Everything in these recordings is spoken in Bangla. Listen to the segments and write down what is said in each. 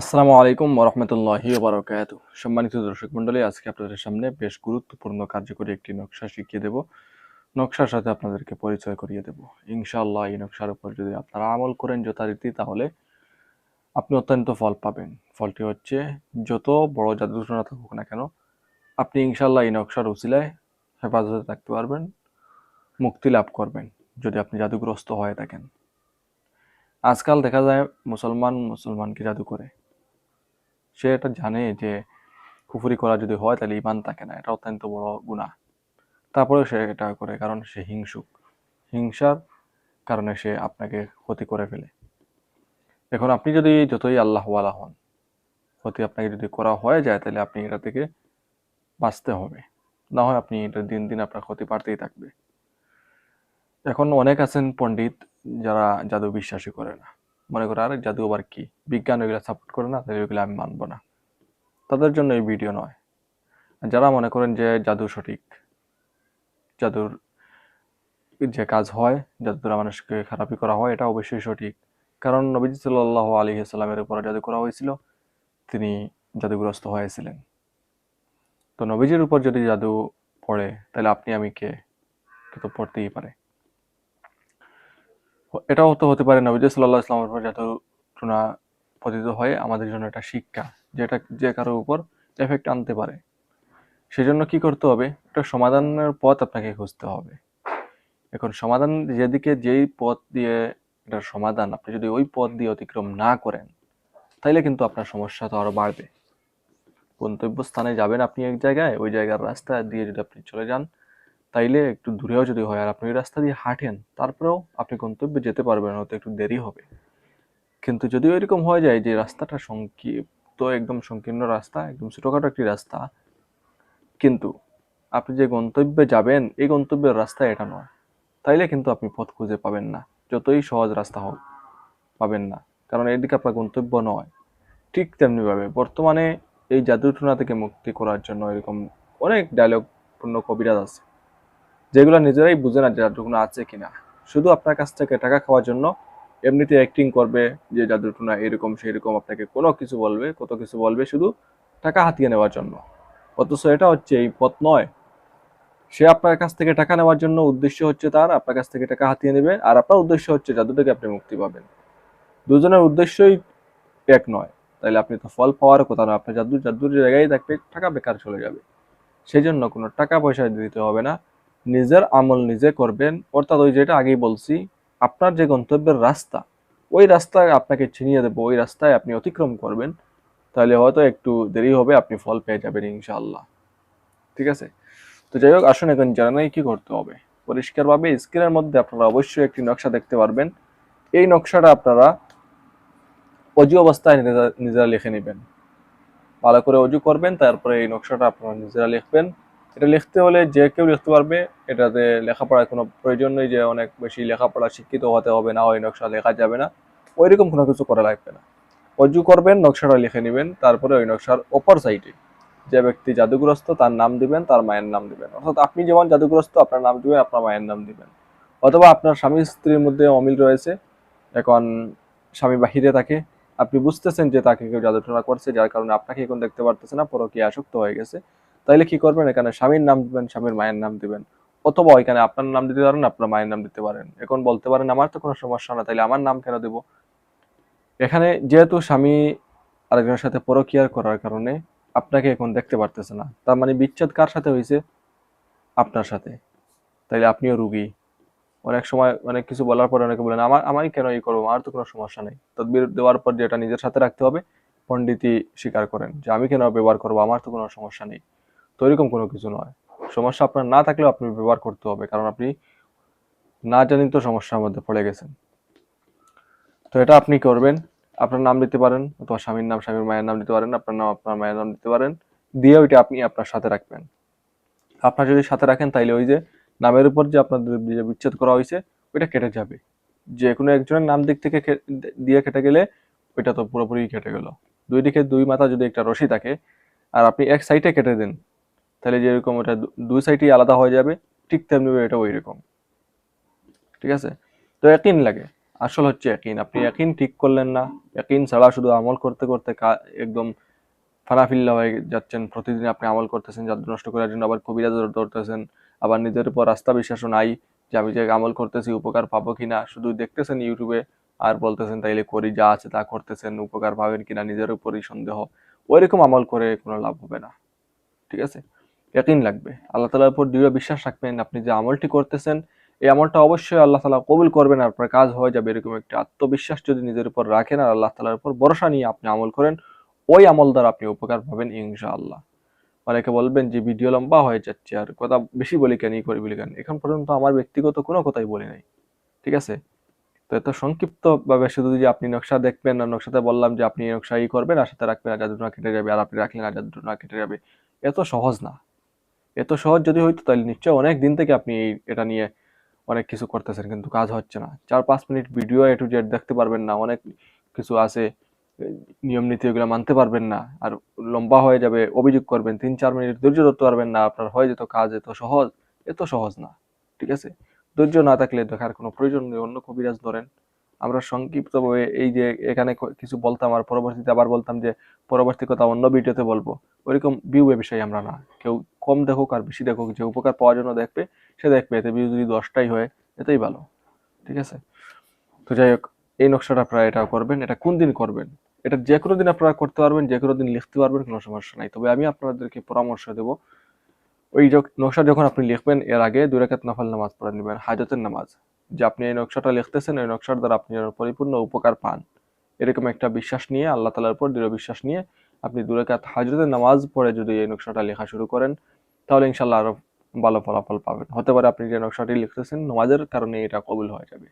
আসসালামু আলাইকুম রহমতুল্লাহি বারকাত সম্মানিত দর্শক মন্ডলী আজকে আপনাদের সামনে বেশ গুরুত্বপূর্ণ কার্যকরী একটি নকশা শিখিয়ে দেব। নকশার সাথে আপনাদেরকে পরিচয় করিয়ে দেব। ইনশাআল্লাহ এই নকশার উপর যদি আপনারা আমল করেন যথারীতি, তাহলে আপনি অত্যন্ত ফল পাবেন। ফলটি হচ্ছে, যত বড় জাদুঘটনা থাকুক না কেন, আপনি ইনশাআল্লাহ এই নকশার উচিলায় হেফাজতে থাকতে পারবেন, মুক্তি লাভ করবেন, যদি আপনি জাদুগ্রস্ত হয়ে থাকেন। আজকাল দেখা যায় মুসলমান মুসলমানকে জাদু করে। সে এটা জানে যে কুফুরি করা যদি হয় তাহলে ইমান থাকে না এটা অত্যন্ত বড় গুণা তারপরে সে এটা করে কারণ সে হিংসুক। হিংসার কারণে সে আপনাকে ক্ষতি করে ফেলে। এখন আপনি যদি যতই আল্লাহওয়ালা হন, ক্ষতি আপনাকে যদি করা হয়ে যায় তাহলে আপনি এটা থেকে বাঁচতে হবে। না হয় আপনি এটা দিন দিন আপনার ক্ষতি বাড়তেই থাকবে। এখন অনেক আছেন পণ্ডিত যারা জাদু বিশ্বাসী করে না। মনে করে আরে জাদু আবার কি? বিজ্ঞান ওইগুলো সাপোর্ট করে না, তাহলে ওইগুলো আমি মানবো না। তাদের জন্য এই ভিডিও নয়। যারা মনে করেন যে জাদু সঠিক, জাদুর যে কাজ হয়, জাদু দ্বারা মানুষকে খারাপই করা হয়, এটা অবশ্যই সঠিক। কারণ নবীজি সাল্লাহ আলী সাল্লামের উপর জাদু করা হয়েছিল, তিনি জাদুগ্রস্ত হয়েছিলেন। তো নবীজির উপর যদি জাদু পড়ে, তাহলে আপনি আমি কে? কে তো পড়তেই পারে। এটাও তো হতে পারে নবীজ সাল্লাহ ইসলামের উপর যত টুনা পতিত হয়, আমাদের জন্য একটা শিক্ষা যেটা যে কারোর উপর এফেক্ট আনতে পারে। সেজন্য কি করতে হবে? একটা সমাধানের পথ আপনাকে খুঁজতে হবে। এখন সমাধান যেদিকে যেই পথ দিয়ে এটার সমাধান, আপনি যদি ওই পথ দিয়ে অতিক্রম না করেন, তাইলে কিন্তু আপনার সমস্যা তো আরও বাড়বে। গন্তব্য স্থানে যাবেন আপনি এক জায়গায়, ওই জায়গার রাস্তা দিয়ে যদি আপনি চলে যান তাইলে একটু দূরেও যদি হয় আর আপনি ওই রাস্তা দিয়ে হাঁটেন, তারপরেও আপনি গন্তব্যে যেতে পারবেন, হয়তো একটু দেরি হবে। কিন্তু যদি এরকম হয়ে যায় যে রাস্তাটা সংক্ষিপ্ত, একদম সংকীর্ণ রাস্তা, একদম ছোটোখাটো একটি রাস্তা, কিন্তু আপনি যে গন্তব্যে যাবেন, এই গন্তব্যের রাস্তা এটা নয়। তাইলে কিন্তু আপনি পথ খুঁজে পাবেন না, যতই সহজ রাস্তা হোক, পাবেন না। কারণ এদিকে আপনার গন্তব্য নয়। ঠিক তেমনিভাবে বর্তমানে এই জাদুটনা থেকে মুক্তি করার জন্য এরকম অনেক ডায়লগপূর্ণ কবিরাজ আছে। যেগুলো নিজেরাই বুঝে না জাদুটুনা আছে কিনা। শুধু আপনার কাছ থেকে টাকা খাওয়ার জন্য এমনিতে অ্যাক্টিং করবে যে জাদুটুনা এরকম, সেরকম আপনাকে কোনো কিছু বলবে, কত কিছু বলবে, শুধু টাকা হাতিয়ে নেওয়ার জন্য। অথচ এটা হচ্ছে এই পথ নয়। সে আপনার কাছ থেকে টাকা নেওয়ার জন্য উদ্দেশ্য হচ্ছে তার, আপনার কাছ থেকে টাকা হাতিয়ে নেবে, আর আপনার উদ্দেশ্য হচ্ছে জাদু থেকে আপনি মুক্তি পাবেন। দুজনের উদ্দেশ্যই এক নয়। তাইলে আপনি তো ফল পাওয়ার কথা না, আপনি জাদু, জাদুর জায়গায় থাকবে টাকা বেকার চলে যাবে। সেই জন্য কোনো টাকা পয়সা দিতে হবে না। নিজের আমল নিজে করবেন। অর্থাৎ ওই যেটা আগেই বলছি, আপনার যে গন্তব্যের রাস্তা, ওই রাস্তায় আপনাকে চিনিয়ে দেবো, ওই রাস্তায় আপনি অতিক্রম করবেন। তাহলে হয়তো একটু দেরি হবে, আপনি ফল পেয়ে যাবেন ইনশাআল্লাহ। ঠিক আছে? তো যাই হোক, আসুন এখন জানা নাই কি করতে হবে। পরিষ্কারভাবে স্ক্রিনের মধ্যে আপনারা অবশ্যই একটি নকশা দেখতে পারবেন। এই নকশাটা আপনারা অজু অবস্থায় নিজেরা লিখে নেবেন। ভালো করে অজু করবেন, তারপরে এই নকশাটা আপনারা নিজেরা লিখবেন। এটা লিখতে হলে যে কেউ লিখতে পারবে, এটাতে লেখাপড়ার কোনো প্রয়োজন নেই যে অনেক বেশি লেখাপড়া শিক্ষিত হতে হবে, না ওই নকশা লেখা যাবে না। ওইরকম কোনো কিছু করা লাগবে না। অজু করবেন, নকশাটা লিখে নেবেন, তারপরে ওই নকশার অপর সাইডে যে ব্যক্তি জাদুগ্রস্ত, তার নাম দিবেন, তার মায়ের নাম দিবেন। অর্থাৎ আপনি যেমন জাদুগ্রস্ত, আপনার নাম দিবেন, আপনার মায়ের নাম দিবেন। অথবা আপনার স্বামী স্ত্রীর মধ্যে অমিল রয়েছে, এখন স্বামী বাহিরে থাকে, আপনি বুঝতেছেন যে তাকে কেউ জাদুটনা করছে, যার কারণে আপনাকে এখন দেখতে পারতেছে না, পরকীয় আসক্ত হয়ে গেছে। তাইলে কি করবেন? এখানে স্বামীর নাম দিবেন, স্বামীর মায়ের নাম দিবেন। অথবা এখানে আপনার নাম দিতে পারেন, আপনার মায়ের নাম দিতে পারেন। এখন বলতে পারেন, আমার তো কোনো সমস্যা না, তাইলে আমার নাম কেন দেব? এখানে যেহেতু স্বামী আরেকজনের সাথে পরকিয়ার করার কারণে আপনাকে এখন দেখতে পারতেছে না। তার মানে বিচ্ছেদ কার সাথে হয়েছে আপনার সাথে। তাইলে আপনিও রুগী। অনেক সময় অনেক কিছু বলার পরে অনেকে বলেন, আমার আমারই কেন এই করব? আমার তো কোনো সমস্যা নেই। তদবির দেওয়ার পর যেটা নিজের সাথে রাখতে হবে, পণ্ডিতই স্বীকার করেন যে, আমি কেন ব্যবহার করব? আমার তো কোনো সমস্যা নেই। তো এরকম কোনো কিছু নয়। সমস্যা আপনার না থাকলেও আপনি ব্যবহার করতে হবে, কারণ আপনি না জানেন তো সমস্যার মধ্যে পড়ে গেছেন। তো এটা আপনি করবেন, আপনার নাম দিতে পারেন অথবা স্বামীর নাম, স্বামীর মায়ের নাম দিতে পারেন, আপনার নাম, আপনার মায়ের নাম দিতে পারেন, দিয়ে ওইটা আপনি আপনার সাথে রাখবেন। আপনার যদি সাথে রাখেন, তাইলে ওই যে নামের উপর যে আপনাদের যে বিচ্ছেদ করা হয়েছে ওইটা কেটে যাবে। যে কোনো একজনের নাম দিক থেকে দিয়ে কেটে গেলে ওইটা তো পুরোপুরি কেটে গেল। দুই দিকে দুই মাথা যদি একটা রশি থাকে, আর আপনি এক সাইডে কেটে দেন তাহলে যেরকম ওটা দুই সাইডই আলাদা হয়ে যাবে, ঠিক তেমনি এটা ওই রকম ঠিক আছে? তো একদিন লাগে। আসল হচ্ছে একিন আপনি একিন ঠিক করলেন না একিন ছাড়া শুধু আমল করতে করতে একদম ফানাফিল্লা হয়ে যাচ্ছেন। প্রতিদিন আপনি আমল করতেছেন, জাদু নষ্ট করার জন্য আবার কবিরা ধর- ধরতেছেন, আবার নিজের উপর আস্থা বিশ্বাসও নাই যে আমি যে আমল করতেছি উপকার পাবো কিনা। শুধু দেখতেছেন ইউটিউবে আর বলতেছেন, তাইলে করি যা আছে তা করতেছেন, উপকার পাবেন কিনা নিজের উপরই সন্দেহ। ওইরকম আমল করে কোনো লাভ হবে না। ঠিক আছে? ইয়াকিন লাগবে। আল্লাহ তালার উপর দৃঢ় বিশ্বাস রাখবেন, আপনি যে আমলটি করতেছেন, এই আমলটা অবশ্যই আল্লাহ তালা কবুল করবেন আর আপনার কাজ হয়ে যাবে এরকম একটা আত্মবিশ্বাস যদি নিজের উপর রাখেন আর আল্লাহ তালার উপর ভরসা নিয়ে আপনি আমল করেন, ওই আমল দ্বারা আপনি উপকার পাবেন ইনশাআল্লাহ। অনেকে বলবেন যে ভিডিও লম্বা হয়ে যাচ্ছে আর কথা বেশি বলি কেন করি, বলি কেন? এখন পর্যন্ত আমার ব্যক্তিগত কোনো কথাই বলি নাই, ঠিক আছে? তো এত সংক্ষিপ্তভাবে শুধু যে আপনি নকশা দেখবেন আর নকশাতে বললাম যে আপনি নকশা ই করবেন, আর সাথে রাখবেন আর জাদুটনা কেটে যাবে, আর আপনি রাখলেন আর জাদুটনা কেটে যাবে, এত সহজ না। এত সহজ যদি হইতো তাহলে নিশ্চয় অনেক দিন থেকে আপনি এই- এটা নিয়ে অনেক কিছু করতেছেন, কিন্তু কাজ হচ্ছে না। চার পাঁচ minute video A to Z দেখতে পারবেন না, অনেক কিছু আছে নিয়ম নীতি এগুলো মানতে পারবেন না, আর লম্বা হয়ে যাবে, অভিযোগ করবেন, তিন চার মিনিট ধৈর্য ধরতে পারবেন না, আপনার হয়ে যেত কাজ এত সহজ এত সহজ না, ঠিক আছে? ধৈর্য না থাকলে দেখার কোনো প্রয়োজন নেই, অন্য কবিরাজ ধরেন। আমরা সংক্ষিপ্তভাবে এই যে এখানে কিছু বলতাম, আর পরবর্তীতে আবার বলতাম যে, পরবর্তী কথা অন্য ভিডিওতে বলব। ওইরকম ভিউ এ বিষয়ে আমরা না, কেউ কম দেখুক আর বেশি দেখুক, যে উপকার পাওয়ার জন্য দেখবে, সে দেখবে। এতে ভিউ যদি দশটাই হয়, এতেই ভালো। ঠিক আছে? তো যাই হোক, এই নকশাটা আপনারা এটা করবেন। এটা কোন দিন করবেন? এটা যে কোনো দিন আপনারা করতে পারবেন, যে কোনো দিন লিখতে পারবেন, কোনো সমস্যা নাই। তবে আমি আপনাদেরকে পরামর্শ দেব, ওই নকশা যখন আপনি লিখবেন, এর আগে দুই রাকাত নফল নামাজ পড়ে নেবেন, হাজতের নামাজ। যে আপনি এই নকশাটা লিখতেছেন, ওই নকশার দ্বারা আপনি পরিপূর্ণ উপকার পান। এরকম একটা বিশ্বাস নিয়ে, আল্লাহ তালার উপর দৃঢ় বিশ্বাস নিয়ে আপনি দু রাকাত হাজতের নামাজ পড়ে যদি এই নকশাটা লেখা শুরু করেন তাহলে ইনশাল্লাহ আরও ভালো ফলাফল পাবেন। হতে পারে আপনি যে নকশাটি লিখতেছেন, নামাজের কারণে এটা কবুল হয়ে যাবে।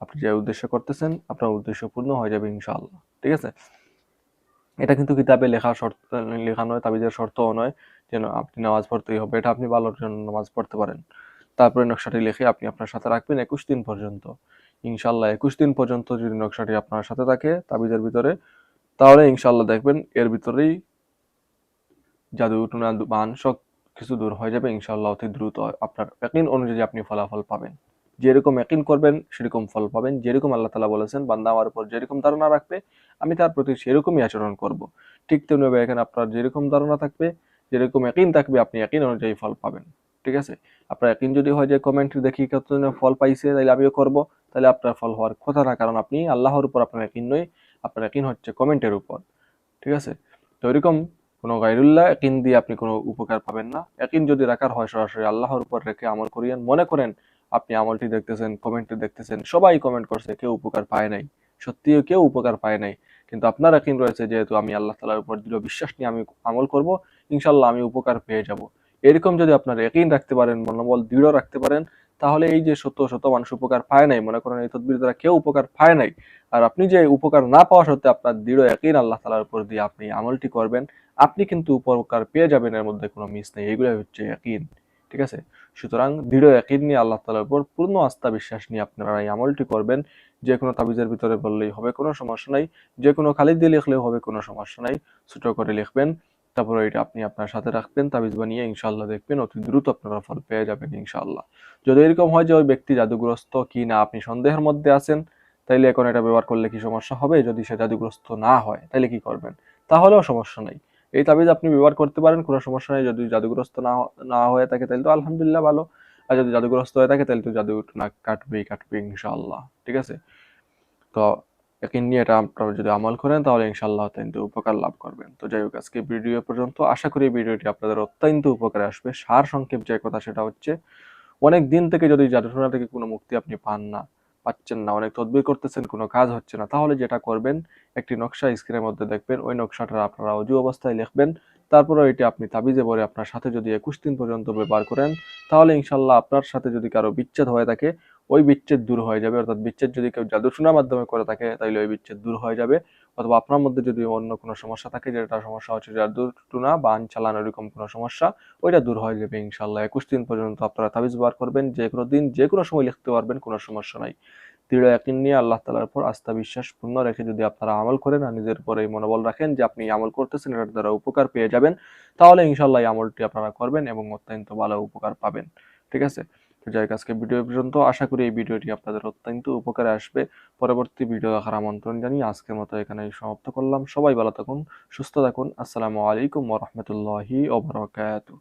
আপনি যে উদ্দেশ্য করতেছেন, আপনার উদ্দেশ্য পূর্ণ হয়ে যাবে ইনশাআল্লাহ, ঠিক আছে? এটা কিন্তু কিতাবে লেখা শর্ত, লেখা নয়, তাবিজের শর্তও নয় যেন আপনি নামাজ পড়তেই হবে। এটা আপনি ভালোর জন্য নামাজ পড়তে পারেন। তারপরে নকশাটি লিখে আপনি আপনার সাথে রাখবেন একুশ দিন পর্যন্ত। ইনশাল্লাহ একুশ দিন পর্যন্ত যদি নকশাটি আপনার সাথে থাকে তাবিজের ভিতরে, তাহলে ইনশাল্লাহ দেখবেন এর ভিতরেই জাদু টুনা বান সব কিছু দূর হয়ে যাবে ইনশাল্লাহ অতি দ্রুত আপনার একদিন অনুযায়ী আপনি ফলাফল পাবেন। যেরকম একিন করবেন, সেরকম ফল পাবেন। যেরকম আল্লাহ তালা বলেছেন, বান্দা আমার উপর যেরকম ধারণা রাখবে, আমি তার প্রতি সেরকমই আচরণ করব। ঠিক তেমনিভাবে এখানে আপনার যেরকম ধারণা থাকবে, যেরকম একদিন থাকবে, আপনি একদিন অনুযায়ী ফল পাবেন। ঠিক আছে? আপনার একিন যদি হয় যে কমেন্ট দেখি কতজনে ফল পাইছে তাহলে আমিও করব। তাহলে আপনার ফল হওয়ার কথা না, কারণ আপনি আল্লাহর উপর আপনার একিন নয়, আপনার একিন হচ্ছে কমেন্টের উপর। ঠিক আছে? তো এরকম কোনো গাইরুল্লাহ একিন দিয়ে আপনি কোনো উপকার পাবেন না। একিন যদি রাখার হয় সরাসরি আল্লাহর উপর রেখে আমল করিয়েন, মনে করেন আপনি আমলটি দেখতেছেন, কমেন্টটি দেখতেছেন, সবাই কমেন্ট করছে, কেউ উপকার পায় নাই। সত্যিও কেউ উপকার পায় নাই। কিন্তু আপনার একিন রয়েছে, যেহেতু আমি আল্লাহ তালার উপর দৃঢ় বিশ্বাস নিয়ে আমি আমল করব ইনশাল্লাহ আমি উপকার পেয়ে যাব। এরকম যদি আপনার একিন রাখতে পারেন, মনোবল দৃঢ় রাখতে পারেন, তাহলে এই যে শত শত মানুষ উপকার পায় নাই, মনে করেন এই তদবির দ্বারা কেউ উপকার পায় নাই আর আপনি যে উপকার না পাওয়া সত্ত্বে আপনার দৃঢ় একিন আল্লাহ তালার উপর দিয়ে আপনি আমলটি করবেন, আপনি কিন্তু উপকার পেয়ে যাবেন, এর মধ্যে কোনো মিস নেই। এগুলো হচ্ছে একিন ঠিক আছে? সুতরাং দৃঢ় একিন নিয়ে আল্লাহ তালার উপর পূর্ণ আস্থা বিশ্বাস নিয়ে আপনারা এই আমলটি করবেন। যে কোনো তাবিজের ভিতরে বললেই হবে, কোনো সমস্যা নাই। যে কোনো খালি দিয়ে লিখলেও হবে, কোনো সমস্যা নাই। ছোট করে লিখবেন, তারপরে এটা আপনি আপনার সাথে রাখবেন, তাবিজ বানিয়ে ইনশাল্লাহ দেখবেন অতি দ্রুত আপনারা ফল পেয়ে যাবেন ইনশাল্লাহ যদি এরকম হয় যে ওই ব্যক্তি জাদুগ্রস্ত কি না আপনি সন্দেহের মধ্যে আছেন তাইলে এখন এটা ব্যবহার করলে কি সমস্যা হবে? যদি সে জাদুগ্রস্ত না হয়, তাইলে কি করবেন? তাহলেও সমস্যা নেই। এই তাবিজ আপনি ব্যবহার করতে পারেন, কোনো সমস্যা নেই। যদি জাদুগ্রস্ত না না হয়ে থাকে তাহলে তো আলহামদুলিল্লাহ ভালো। আর যদি জাদুগ্রস্ত হয়ে থাকে তাহলে তো জাদু না কাটবেই কাটবে ইনশাআল্লাহ, ঠিক আছে? তো একিন নিয়ে এটা আপনারা যদি আমল করেন, তাহলে ইনশাআল্লাহ অত্যন্ত উপকার লাভ করবেন। তো যাই হোক, আজকে ভিডিও পর্যন্ত। আশা করি ভিডিওটি আপনাদের অত্যন্ত উপকারে আসবে। সার সংক্ষেপ যে কথা, সেটা হচ্ছে, অনেক দিন থেকে যদি জাদুটোনা থেকে কোনো মুক্তি আপনি পান না পাচ্ছেন না, অনেক তদবির করতেছেন, কোনো কাজ হচ্ছে না। তাহলে যেটা করবেন, একটি নকশা স্ক্রিনের মধ্যে দেখবেন। ওই নকশাটা আপনারা অজু অবস্থায় লিখবেন। তারপরে এটি আপনি তাবিজে ভরে আপনার সাথে যদি একুশ দিন পর্যন্ত ব্যবহার করেন, তাহলে ইনশাল্লাহ আপনার সাথে যদি কারও বিচ্ছেদ হয়ে থাকে, ওই বিচ্ছেদ দূর হয়ে যাবে। অর্থাৎ বিচ্ছেদ যদি কেউ জাদুশোনার মাধ্যমে করে থাকে তাহলে ওই বিচ্ছেদ দূর হয়ে যাবে। অথবা আপনার মধ্যে যদি অন্য কোনো সমস্যা থাকে, যেটা সমস্যা হচ্ছে জাদুটুনা বা আইন চালানো এরকম কোনো সমস্যা, ওইটা দূর হয়ে যাবে ইনশাল্লাহ। একুশ দিন পর্যন্ত আপনারা তাবিজ ব্যবহার করবেন যে কোনো দিন যে কোনো সময় লিখতে পারবেন, কোনো সমস্যা নাই। দৃঢ় একিন নিয়ে আল্লাহ তালার উপর আস্থা বিশ্বাস পূর্ণ রেখে যদি আপনারা আমল করেন আর নিজের উপরে মনোবল রাখেন যে আপনি আমল করতেছেন, এটার দ্বারা উপকার পেয়ে যাবেন, তাহলে ইনশাল্লাহ এই আমলটি আপনারা করবেন এবং অত্যন্ত ভালো উপকার পাবেন। ঠিক আছে? তো যাই আজকে ভিডিও পর্যন্ত। আশা করি এই ভিডিওটি আপনাদের অত্যন্ত উপকারে আসবে। পরবর্তী ভিডিও দেখার আমন্ত্রণ জানিয়ে আজকের মতো এখানে সমাপ্ত করলাম। সবাই ভালো থাকুন, সুস্থ থাকুন। আসসালামু আলাইকুম ওরহমতুল্লাহি ওবরাকাতু